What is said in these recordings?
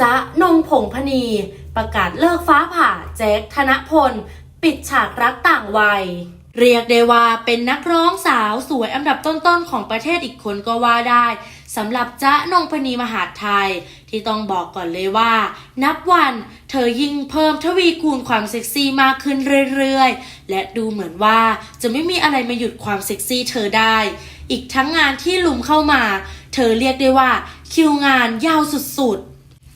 จ๊ะนงผงพนี ประกาศเลิกฟ้าผ่าแจ็คธนพล ปิดฉากรักต่างวัย เรียกได้ว่าเป็นนักร้องสาวสวยอันดับต้นๆของประเทศอีกคนก็ว่าได้สำหรับจ๊ะนงพนีมหาไทย ที่ต้องบอกก่อนเลยว่า นับวันเธอยิ่งเพิ่มทวีคูณความเซ็กซี่มากขึ้นเรื่อยๆ และดูเหมือนว่าจะไม่มีอะไรมาหยุดความเซ็กซี่เธอได้ อีกทั้งงานที่ลุมเข้ามา เธอเรียกได้ว่าคิวงานยาวสุดๆ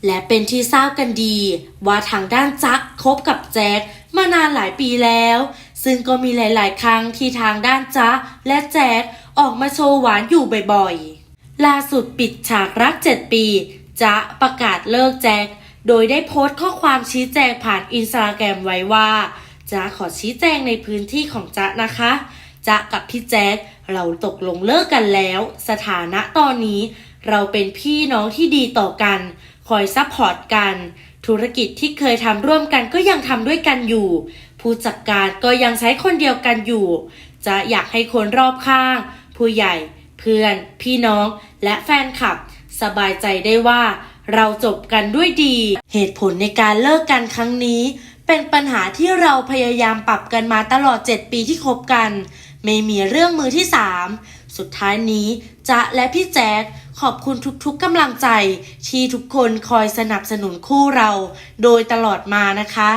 และเป็นที่ทราบกันดี ว่าทางด้านจักคบกับแจ็คมานานหลายปีแล้ว ซึ่งก็มีหลาย ๆ ครั้งที่ทางด้านจ๊ะและแจ็คออกมาโชว์หวานอยู่บ่อยๆ ล่าสุดปิดฉากรัก 7 ปีจ๊ะประกาศเลิกแจ็คโดยได้โพสต์ข้อความชี้แจงผ่านอินสตาแกรมไว้ว่าจ๊ะขอชี้แจงในพื้นที่ของจ๊ะนะคะจ๊ะกับพี่แจ็คเราตกลงเลิกกันแล้ว สถานะตอนนี้ เราเป็นพี่น้องที่ดีต่อกัน คอยซัพพอร์ตกัน ธุรกิจที่เคยทำร่วมกันก็ยังทำด้วยกันอยู่ ผู้จัดการก็ยังใช้คนเดียวกันอยู่ จะอยากให้คนรอบข้าง ผู้ใหญ่ เพื่อน พี่น้อง และแฟนคลับ สบายใจได้ว่า เราจบกันด้วยดี เหตุผลในการเลิกกันครั้งนี้ เป็นปัญหาที่เราพยายามปรับกันมาตลอด 7 ปีที่คบกัน ไม่มีเรื่องมือที่ 3 สุดท้ายนี้จะและพี่แจ๊คขอบคุณทุกๆกำลังใจ ที่ทุกคนคอยสนับสนุนคู่เรา โดยตลอดมานะคะ